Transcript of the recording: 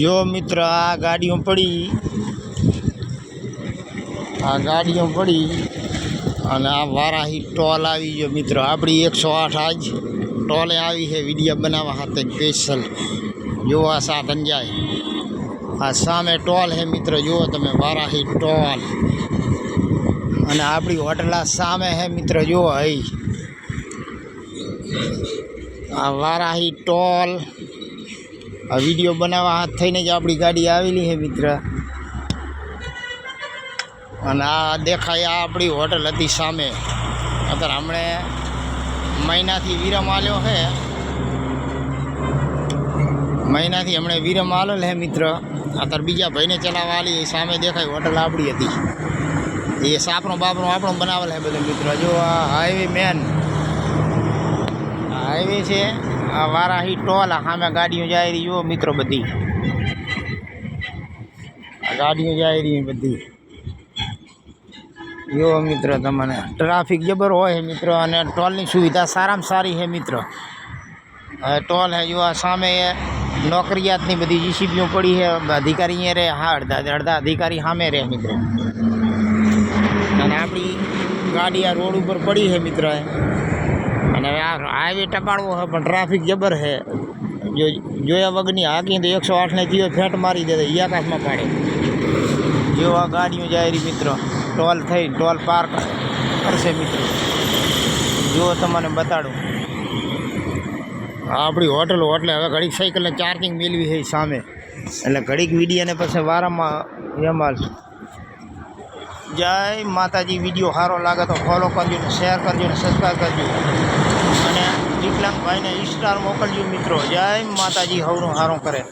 જો મિત્રો આ ગાડીઓ પડી આ ગાડીઓ પડી અને આ વારાહી ટોલ આવી ગયો મિત્રો આપડી 108 આજ ટોલે આવી છે વિડિયો બનાવવા માટે સ્પેશિયલ જો આ સાધન જાય આ સામે ટોલ છે મિત્રો જો તમે વારાહી ટોલ અને આપડી હોટલા સામે છે મિત્રો જો આ વારાહી ટોલ આ વિડીયો બનાવવા હાથ થઈને જ આપણી ગાડી આવેલી છે મિત્ર અને આ દેખાય આ આપણી હોટલ હતી સામે અત્યારે હમણે મહિનાથી વિરમ આલ્યો છે મહિનાથી હમણે વિરમ આલેલ છે મિત્ર અત્યારે બીજા ભાઈને ચલાવવા આલી સામે દેખાય હોટલ આપણી હતી એ સાપનો બાપનો આપણો બનાવેલ છે બધું મિત્ર જો આ હાઈવે મેન હાઈવે છે वारा ही टोल हमें गाड़ियों जा रही हो मित्रों बदी गाड़ियों जा रही है बदी यो मित्र तमने ट्रैफिक जबर हो मित्र टोल की सुविधा सारा में सारी है मित्र टोल है जो सामे नौकरियात नहीं बदी जी सीबीओ पड़ी है अधिकारी ये रे हाँ अर्धा अर्धा अधिकारी हाँ मेरे है मित्र अपनी गाड़ियाँ रोड पर पड़ी है मित्र અને આ આ વી ટપાળું છે પણ ટ્રાફિક જબર છે જો જોયા વગની આગે 108 ને કીયો ફેટ મારી દે આકાશમાં કાડી જો આ ગાડીઓ જઈ રહી મિત્રો ટોલ થઈ ટોલ પાર્ક પર સે મિત્રો જો તમને બતાડું આ આપડી હોટેલ હોટલે હવે ગડીક સાયકલને ચાર્જિંગ મળવી છે સામે અને ગડીક મીડિયાને પછી વારામાં હેમલ જય માતાજી વિડિયો હારો લાગે તો ફોલો કરજો અને શેર કરજો અને સબ્સ્ક્રાઇબ કરજો વિકલાંગભાઈને ભાઈને સ્ટાર મોકલજો મિત્રો જય માતાજી હવનું હારું કરે